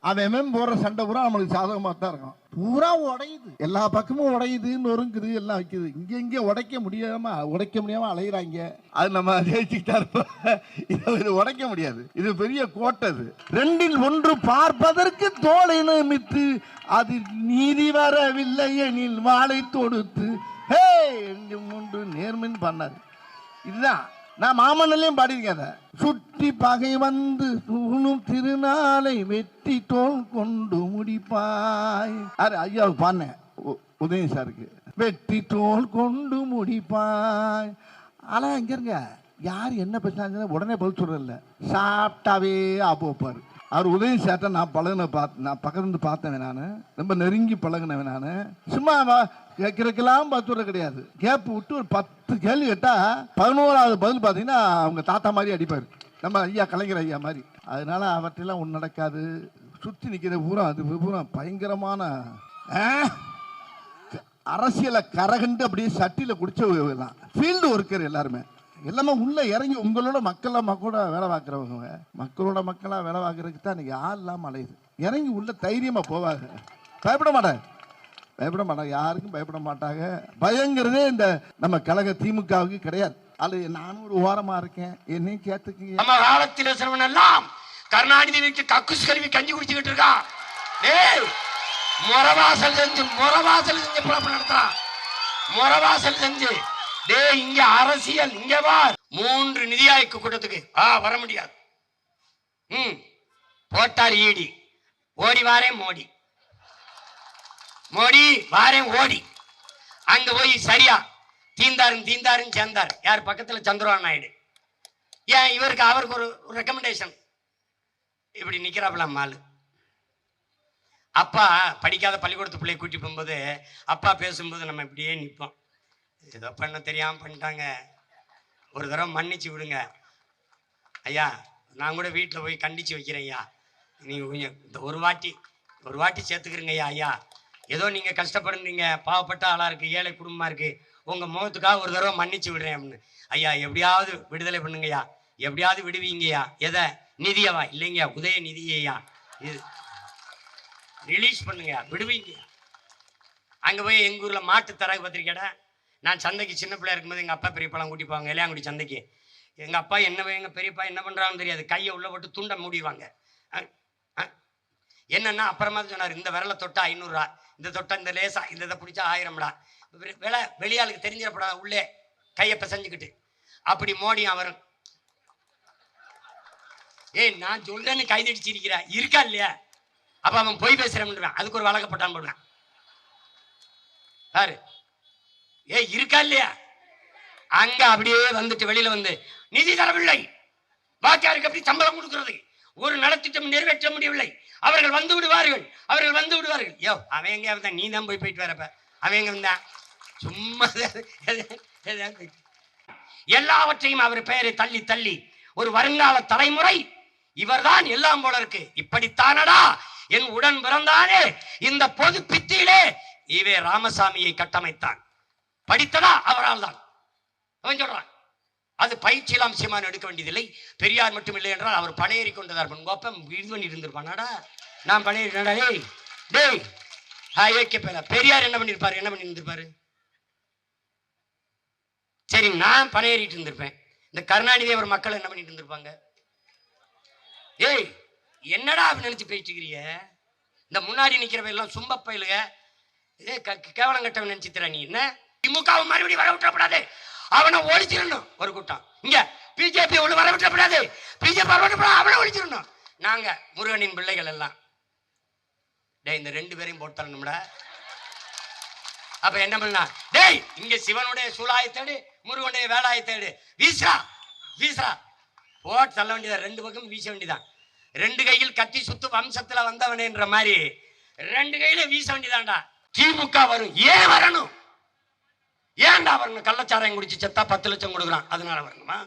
அவன் அவன் போடுற சண்டை பூரா நம்மளுக்கு சாதகமாக தான் இருக்கும். பூரா உடையுது. எல்லா பக்கமும் உடையுது நொறுங்குது எல்லாம் வைக்குது. இங்க இங்க உடைக்க முடியாம உடைக்க முடியாம அலையிறாங்க. அது நம்ம ஜெயிச்சுக்கிட்டா இருப்போம். இதை இது உடைக்க முடியாது. இது பெரிய கோட்டை அது. ரெண்டில் ஒன்று பார்ப்பதற்கு தோலை மித்து அது நீதி வரவில்லை எனில் வாழை தொடுத்து. ஹே! ரெண்டும் ஒன்று நேர்மின் பண்ணாது இதுதான். நான் மாமன்னலையும் பாடியிருக்கேன் அதை. சுற்றி பகை வந்து சூணும் திருநாளை வெற்றி தோல் கொண்டு முடிப்பாய். அது ஐயாவுக்கு பாடினேன். உ- உதய சாருக்கு. வெற்றி தோல் கொண்டு முடிப்பாய். ஆனால் இங்கே இருங்க. யார் என்ன பேசினாங்க உடனே பதில் சொல்றதில்ல. சாப்பிட்டாவே ஆப்பு வைப்பாரு அவர் உதவி சேட்டை நான் பழகின பார்த்து நான் பக்கத்துலேருந்து பார்த்தேன் நான். ரொம்ப நெருங்கி பழகினவன் நான். சும்மா வா- கேட்கறதுக்கெல்லாம் பத்து கிடையாது. கேப் விட்டு ஒரு பத்து கேள்வி கேட்டால் பதினோராவது பதில் பார்த்தீங்கன்னா அவங்க தாத்தா மாதிரி அடிப்பார். நம்ம ஐயா கலைஞர் ஐயா மாதிரி. அதனால அவற்றெல்லாம் ஒன்று நடக்காது. சுற்றி நிற்கிற பூரா அது பூரா பயங்கரமான ஆ? அரசியலை கரகண்டு அப்படியே சட்டியில் குடிச்சவங்க ஃபீல்டு ஒர்க்கர் எல்லாருமே. எல்லாமே உள்ள இறங்கி உங்களோட மக்களாக மக்களோட வேலை பார்க்குறவங்க மக்களோட மக்களாக வேலை பார்க்குறதுக்கு தான் இன்னைக்கு ஆள் இல்லாமல் அலையுது? இறங்கி உள்ள தைரியமாக போவாங்க. பயப்பட மாட்டாங்க. பயப்பட மாட்டாங்க. யாருக்கும் பயப்பட மாட்டாங்க. பயங்கிறதே இந்த நம்ம கழக திமுகவுக்கு கிடையாது. அது நானும் ஒரு ஓரமா இருக்கேன். என்னையும் கேத்துக்கீங்க நம்ம காலத்தில் சிறுவன் எல்லாம் கருணாநிதி வீட்டு கக்குஸ் கருவி கஞ்சி குடிச்சுக்கிட்டு இருக்கான் டேய் முறவாசல் செஞ்சு முறவாசல் செஞ்சு பிழப்பு நடத்துறான். முறவாசல் செஞ்சு டேய் இங்க அரசியல் இங்க வார். மூன்று நிதி ஆய்வு கூட்டத்துக்கு. ஆ வர முடியாது. ம் போட்டார் ஈடி. ஓடி வாரேன் மோடி. மோடி வாரேன் ஓடி. அங்க போய் சரியா. தீந்தாரும் தீந்தாரும் சேர்ந்தார். யார் பக்கத்துல? சந்திரபாபு நாயுடு. ஏன் இவருக்கு அவருக்கு ஒரு ரெக்கமெண்டேஷன் இப்படி நிக்கிறாப்புல மாலு அப்பா படிக்காத பள்ளிக்கூடத்து பிள்ளைய கூட்டி போகும்போது அப்பா பேசும்போது நம்ம இப்படியே நிற்போம் ஏதோ பண்ண தெரியாமல் பண்ணிட்டாங்க. ஒரு தடவை மன்னிச்சு விடுங்க. ஐயா நான் கூட வீட்டில் போய் கண்டிச்சு வைக்கிறேன் ஐயா. நீங்கள் கொஞ்சம் இந்த ஒரு வாட்டி ஒரு வாட்டி சேர்த்துக்கிறீங்க ஐயா ஐயா. ஏதோ நீங்கள் கஷ்டப்படுறீங்க பாவப்பட்ட ஆளாக இருக்குது ஏழை குடும்பமாக இருக்குது உங்கள் முகத்துக்காக ஒரு தடவை மன்னிச்சு விடுறேன் அப்படின்னு. ஐயா எப்படியாவது விடுதலை பண்ணுங்கய்யா எப்படியாவது விடுவீங்கய்யா எதை? நிதியவா? இல்லைங்கய்யா உதய நிதியையா இது ரிலீஸ் பண்ணுங்க விடுவீங்க அங்கே போய் எங்கள் ஊரில் மாட்டு தரகு பத்திரிக்கைடா நான் சந்தைக்கு சின்ன பிள்ளையா இருக்கும்போது எங்கள் அப்பா பெரியப்பாலாம் கூட்டி போவாங்க இளையாங்குடி சந்தைக்கு. எங்கள் அப்பா என்ன எங்கள் பெரியப்பா என்ன பண்ணுறாங்கன்னு தெரியாது. கையை உள்ள போட்டு துண்டை மூடிடுவாங்க. அஹ், என்னன்னா அப்புறமா தான் சொன்னார் இந்த விரலை தொட்டா ஐநூறுரூவா இந்த தொட்டா இந்த லேசா இந்த இதை பிடிச்சா ஆயிரம்டா. விலை வெளியாளுக்கு தெரிஞ்சிடப்படாது உள்ளே கையை பிசைஞ்சுக்கிட்டு. அப்படி மோடி அவரும் ஏய் நான் சொல்றேன்னு கைதடிச்சிருக்கிறா இருக்கா இல்லையா? அப்ப அவன் பொய் பேசுறேன் அதுக்கு ஒரு வழக்கப்பட்டான் போடுவேன். பாரு. ஏ இருக்கா இல்லையா? அங்க அப்படியே வந்துட்டு வெளியில வந்து நிதி தரவில்லை. பாக்கியாருக்கு எப்படி சம்பளம் கொடுக்கிறது? ஒரு நலத்திட்டம் நிறைவேற்ற முடியவில்லை. அவர்கள் வந்து விடுவார்கள். அவர்கள் வந்து விடுவார்கள். யோ அவன் எங்க வந்தான் நீ தான் போய் போயிட்டு வரப்ப. அவன் எங்க வந்தான்? சும்மா எல்லாவற்றையும் அவர் பெயரை தள்ளி தள்ளி ஒரு வருங்கால தலைமுறை இவர்தான் எல்லாம் போல இருக்கு. இப்படித்தானடா? என் உடன் பிறந்தானே. இந்த பொது பித்தியிலே இவே ராமசாமியை கட்டமைத்தான். படித்ததா? அவரால் தான் அவன் சொல்றான். அது பயிற்சியில் அம்சமான எடுக்க வேண்டியதில்லை. பெரியார் மட்டும் இல்லை என்றால் அவர் பணையேறி கொண்டதார் உங்க இது பண்ணி இருந்திருப்பானாடா நான் பணையேறினடா டேய் டேய். ஆ ஏகே பேர. பெரியார் என்ன பண்ணிருப்பாரு? என்ன பண்ணியிருந்திருப்பாரு சரி நான் பணையேறிட்டு இருந்திருப்பேன். இந்த கருணாநிதி அவர் மக்கள் என்ன பண்ணிட்டு இருந்திருப்பாங்க? ஏய் என்னடா அப்படி நினைச்சு பேசிக்கிறிய? இந்த முன்னாடி நிக்கிறவ எல்லாம் சும்ப பயிலுக ஏ க- கேவலம் கட்டவன் நினைச்சுத்திர நீ. என்ன? திமுக மறுபடியும் வர விட்டக்கூடாது அவனை ஒழிச்சிடணும். ஒரு கூட்டம். இங்க பிஜேபி ஒண்ணு வர விட்டுறப்படாது பிஜேபி வர விட்டுறப்படாது அவனை ஒழிச்சிடணும். நாங்க முருகனின் பிள்ளைகள் எல்லாம். டேய் இந்த ரெண்டு பேரையும் போட்டு தரணும்டா. அப்ப என்ன பண்ணலாம்? டேய் இங்க சிவனுடைய சூலாயத்தேடு முருகனுடைய வேலாயத்தேடு வீசா வீசா போட்டு தள்ள வேண்டியதா? ரெண்டு பக்கம் வீச வேண்டியதான் ரெண்டு கையில் கத்தி சுத்து வம்சத்துல வந்தவனேன்ற மாதிரி ரெண்டு கையில வீச வேண்டியதான்டா. திமுக வரும். ஏன் வரணும்? ஏன்டா அவருங்க கள்ளச்சாராயம் குடிச்சு செத்தா பத்து லட்சம் கொடுக்குறான்? அதனால வரணுமா?